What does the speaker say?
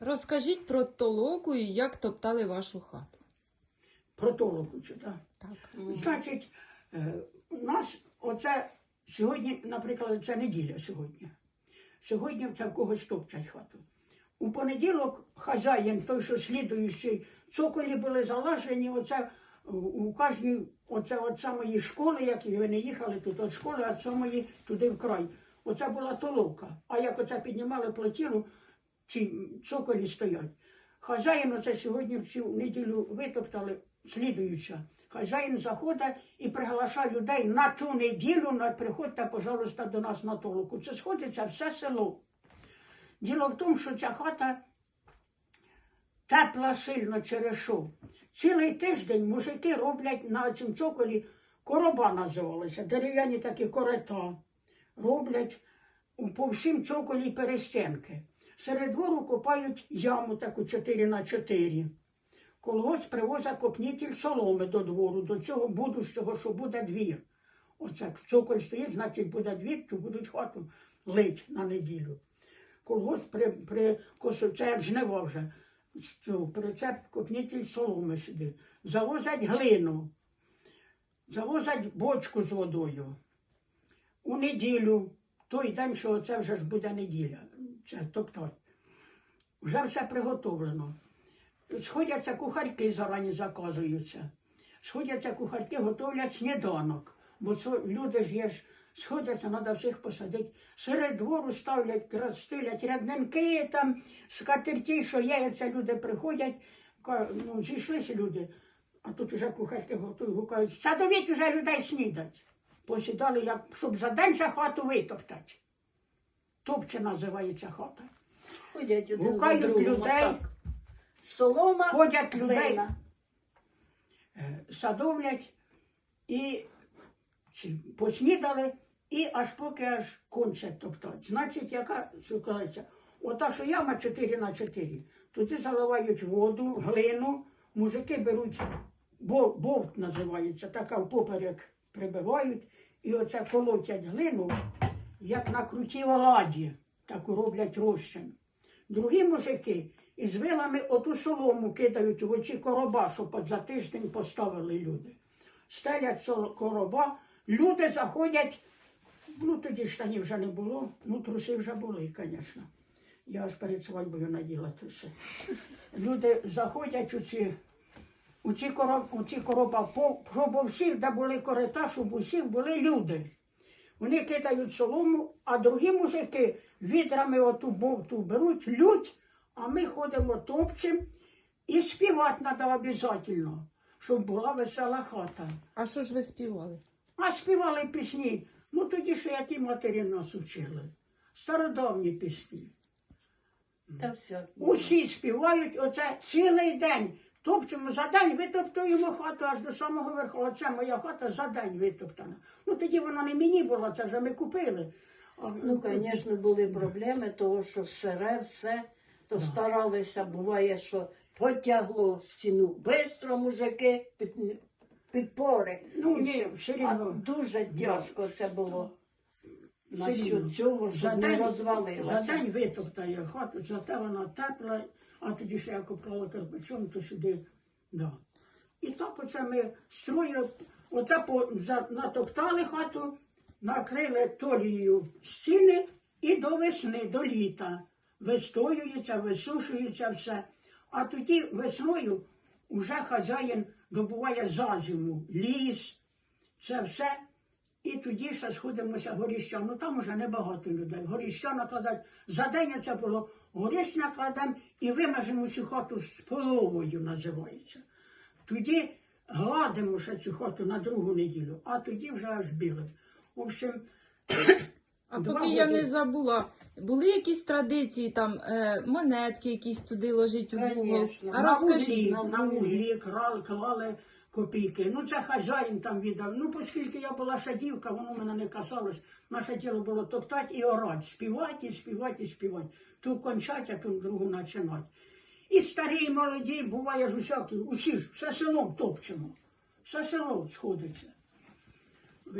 Розкажіть про толоку і як топтали вашу хату. Про толоку чи так? Так. Значить, е, у нас оце сьогодні, наприклад, це неділя сьогодні. Сьогодні це в когось топчать хату. У понеділок хазяїн, той, що слідуючий, цоколі були залажені, оце у- у кожній, оце от самої школи, як ви не їхали тут від школи, а самої туди в край. Оце була толока. А як оце піднімали платілу, ці цоколі стоять. Хазяїн оце сьогодні в цю неділю витоптали, слідуюча. Хазяїн заходить і приглашає людей на ту неділю, на приходьте, пожалуйста, до нас на толоку. Це сходиться все село. Діло в тому, що ця хата тепла сильно через що. Цілий тиждень мужики роблять на цьому цоколі короба називалися, дерев'яні такі корета. Роблять по всім цоколі перестінки. Серед двору копають яму таку 4 на 4. Колгосп привозить копнітель соломи до двору, до цього будущого, що буде двір. Оце цоколь стоїть, значить буде двір, то будуть хату лить на неділю. Колгосп при, при косу, це як жнива вже. Цю, прицеп копнітель соломи сюди. Завозять глину, завозять бочку з водою. У неділю, той день, що це вже ж буде неділя, тобто вже все приготовлено. Сходяться кухарки зарані заказуються. Сходяться кухарки, готовлять сніданок. Бо це люди ж є ж, сходяться, треба всіх посадити. Серед двору ставлять, стелять рядненки, там, скатерті, що це люди приходять, ну, зійшлися люди, а тут вже кухарки готують, гукають, садовіть уже людей снідать. Посідали, як, щоб за день же хату витоптати. Топче називається хата. Ходять один Гукають другом, людей. отак. Солома, Ходять людей. глина. Е, садовлять і чи поснідали, і аж поки аж кончать топтать. Значить, яка що ота, що яма 4 на 4, туди заливають воду, глину, мужики беруть, бо- бовт називається, така впоперек прибивають, і оце колотять глину, як на крутій оладі, таку роблять розчин. Другі мужики із вилами оту солому кидають в оці короба, що за тиждень поставили люди. Стелять короба, люди заходять, ну тоді штанів вже не було, ну труси вже були, звісно. Я аж перед свадьбою наділа труси. Люди заходять у ці, у ці, короб, у ці короба, по- щоб у всіх, де були корита, щоб у всіх були люди. Вони кидають солому, а другі мужики відрами оту бовту беруть, лють, а ми ходимо топчем і співати треба обов'язково, щоб була весела хата. А що ж ви співали? А співали пісні, ну тоді що які матері нас учили. Стародавні пісні. Та все. Усі співають оце цілий день. Топчемо за день, витоптуємо хату аж до самого верху. Оце моя хата за день витоптана. Ну тоді вона не мені була, це вже ми купили. А, Ну, звісно, були проблеми, того, що сире все, то старалися, буває, що потягло стіну. Бистро мужики під, підпори. Ну ні, все А рівно. дуже тяжко це було. Насчет рівно. цього, За щоб не день, за розвалилося. день витоптає хату, зате вона тепла, а тоді ще як обклала кирпичом, то сюди. Да. І так оце ми строю, оце по, за, натоптали хату, накрили толією стіни і до весни, до літа. Вистоюється, висушується все. А тоді весною вже хазяїн добуває за зиму, ліс, це все. І тоді ще сходимося горіща. Ну там уже небагато людей. Горіща накладають. За день це було горіщ накладемо і вимажемо цю хату з половою, називається. Тоді гладимо ще цю хату на другу неділю, а тоді вже аж білить. В общем, А Два поки я не забула, були якісь традиції, там е, монетки якісь туди ложить у вугол. Конечно. А на розкажіть. вуглі, на вуглі крали, клали копійки. Ну це хазяїн там віддав. Ну, оскільки я була ще дівка, воно мене не касалось. Наше діло було топтати і орати, співати, і співати, і співати. Ту кончать, а ту другу починати. І старі, і молоді, буває ж усякі, усі ж, все селом топчемо. Все село сходиться.